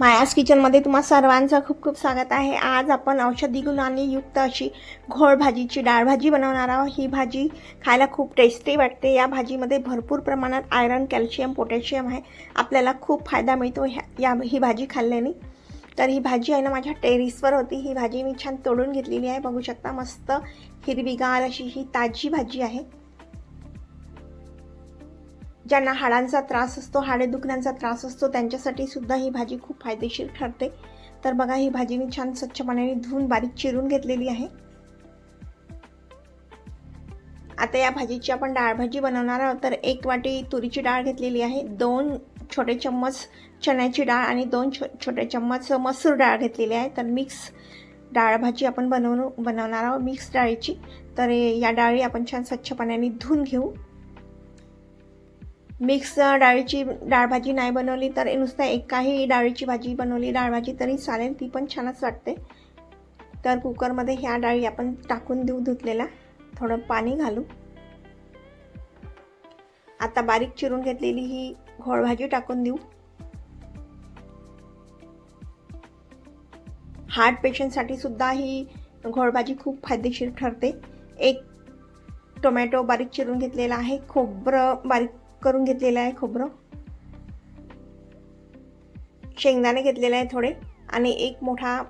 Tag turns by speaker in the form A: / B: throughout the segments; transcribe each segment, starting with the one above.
A: मायास किचनमध्ये तुम्हा सर्वांचं खूप खूप स्वागत आहे. आज आपण औषधी गुणांनी युक्त अशी घोळ भाजीची डाळ भाजी बनवणार आहोत. ही भाजी खायला खूप टेस्टी वाटते. या भाजीमध्ये भरपूर प्रमाणात आयरन कॅल्शियम पोटॅशियम आहे. आपल्याला खूप फायदा मिळतो ह्या या ही भाजी खाल्ल्याने. तर ही भाजी आहे ना माझ्या टेरिसवर होती. ही भाजी मी छान तोडून घेतलेली आहे. बघू शकता मस्त हिरवीगार अशी ही ताजी भाजी आहे. ज्यांना हाडांचा त्रास असतो हाडे दुखण्याचा त्रास असतो त्यांच्यासाठी सुद्धा ही भाजी खूप फायदेशीर ठरते. तर बघा ही भाजी मी छान स्वच्छ पाण्याने धुवून बारीक चिरून घेतलेली आहे. आता या भाजीची आपण डाळ भाजी बनवणार आहोत. तर एक वाटी तुरीची डाळ घेतलेली आहे दोन छोटे चम्मच चण्याची डाळ आणि दोन छो छोटे चम्मच मसूर डाळ घेतलेली आहे. तर मिक्स डाळ भाजी आपण बनवून बनवणार आहोत मिक्स डाळीची. तर या डाळी आपण छान स्वच्छ पाण्याने धुवून घेऊ. मिक्स डाळीची डाळ भाजी नाही बनवली तर नुसतं एकाही डाळीची भाजी बनवली. डाळ भाजी तरी चालेल ती पण छानच वाटते. तर कुकरमध्ये ह्या डाळी आपण टाकून देऊ धुतलेला थोडं पाणी घालू. आता बारीक चिरून घेतलेली ही घोळ भाजी टाकून देऊ. हार्ट पेशंटसाठी सुद्धा ही घोळभाजी खूप फायदेशीर ठरते. एक टोमॅटो बारीक चिरून घेतलेला आहे. खोबरं बारीक करून घेतलेलं आहे खोबरं. शेंगदाणे घेतलेले आहे थोडे आणि एक मोठा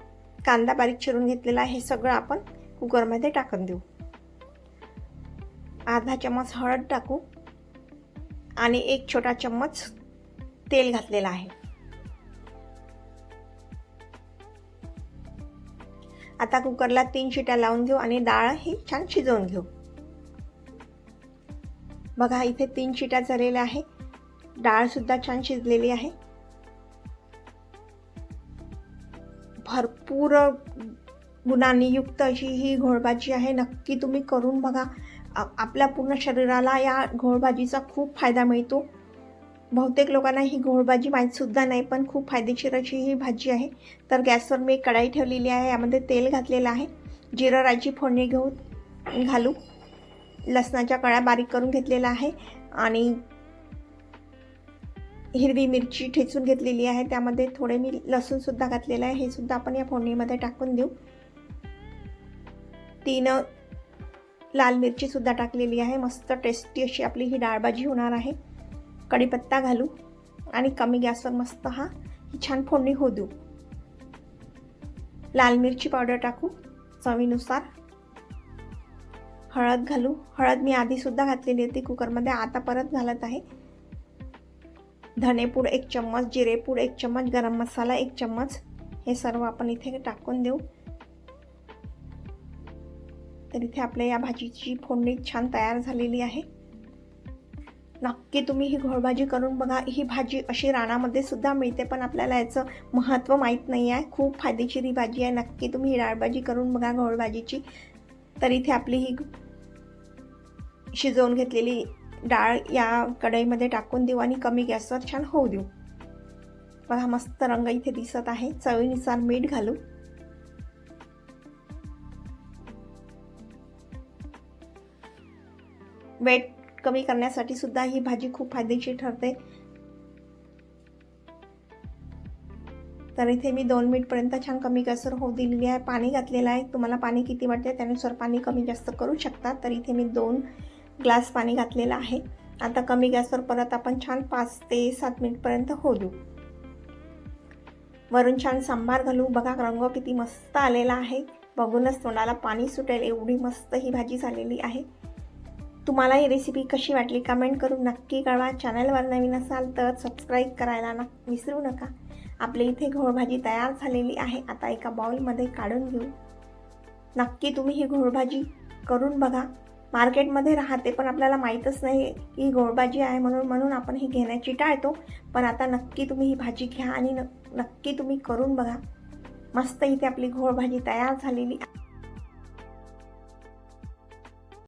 A: कांदा बारीक चिरून घेतलेला आहे. हे सगळं आपण कुकरमध्ये टाकून देऊ. अर्धा चम्मच हळद टाकू आणि एक छोटा चम्मच तेल घातलेला आहे. आता कुकरला तीन शिट्या लावून घेऊ आणि डाळ ही छान शिजवून घेऊ. बघा इथे तीन शिट्या झालेल्या आहे डाळसुद्धा छान शिजलेली आहे. भरपूर गुणांनी युक्त अशी ही घोळभाजी आहे. नक्की तुम्ही करून बघा. आपल्या पूर्ण शरीराला या घोळभाजीचा खूप फायदा मिळतो. बहुतेक लोकांना ही घोळभाजी माहीतसुद्धा नाही पण खूप फायदेशीर अशी ही भाजी आहे. तर गॅसवर मी कढाई ठेवलेली आहे. यामध्ये तेल घातलेलं आहे. जिरं राईची फोडणी घेऊन घालू. लसणाच्या कळ्या बारीक करून घेतलेला आहे आणि हिरवी मिरची ठेचून घेतलेली आहे. त्यामध्ये थोडे मी लसूणसुद्धा घातलेलं आहे. हे सुद्धा आपण या फोडणीमध्ये टाकून देऊ. तीन लाल मिरचीसुद्धा टाकलेली आहे. मस्त टेस्टी अशी आपली ही डाळभाजी होणार आहे. कढीपत्ता घालू आणि कमी गॅसवर मस्त हा ही छान फोडणी होऊ देऊ. लाल मिरची पावडर टाकू चवीनुसार. हळद घालू. हळद मी आधीसुद्धा घातलेली होती कुकरमध्ये आता परत घालत आहे. धनेपूड एक चम्मच जिरेपूड एक चम्मच गरम मसाला एक चम्मच. हे सर्व आपण इथे टाकून देऊ. तर इथे आपल्या या भाजीची फोडणी छान तयार झालेली आहे. नक्की तुम्ही ही घोळभाजी करून बघा. ही भाजी अशी रानामध्ये सुद्धा मिळते पण आपल्याला याचं महत्त्व माहीत नाही आहे. खूप फायदेशीर ही भाजी आहे. नक्की तुम्ही ही डाळभाजी करून बघा घोळभाजीची. तर इथे आपली ही शिजवून घेतलेली डाळ या कढईमध्ये टाकून देऊ आणि कमी गॅसवर छान होऊ देऊ. बघा मस्त रंग इथे दिसत आहे. चवीनुसार मीठ घालू वेट कमी करण्यासाठी सुद्धा ही भाजी खूप फायदेशीर ठरते. तर इथे मी दोन मिनिटपर्यंत छान कमी गॅसवर होऊ दिलेली आहे. पाणी घातलेलं आहे. तुम्हाला पाणी किती वाटते त्यानुसार पाणी कमी जास्त करू शकता. तर इथे मी दोन ग्लास पाणी घातलेलं आहे. आता कमी गॅसवर परत आपण छान पाच ते सात मिनिटपर्यंत होऊ. देऊ वरून छान सांबार घालू. बघा रंग किती मस्त आलेला आहे. बघूनच तोंडाला पाणी सुटेल. एवढी मस्त ही भाजी झालेली आहे. तुम्हाला ही रेसिपी कशी वाटली कमेंट करून नक्की कळवा. चॅनलवर नवीन असाल तर सबस्क्राईब करायला न विसरू नका. आपल्या इथे घोळभाजी तयार झालेली आहे. आता एका बाउलमध्ये काढून घेऊ. नक्की तुम्ही ही घोळभाजी करून बघा. मार्केटमध्ये राहते पण आपल्याला माहीतच नाही की गोडभाजी आहे म्हणून म्हणून आपण ही घेण्याची टाळतो पण आता नक्की तुम्ही ही भाजी घ्या आणि नक्की तुम्ही करून बघा. मस्त इथे आपली घोळभाजी तयार झालेली आहे.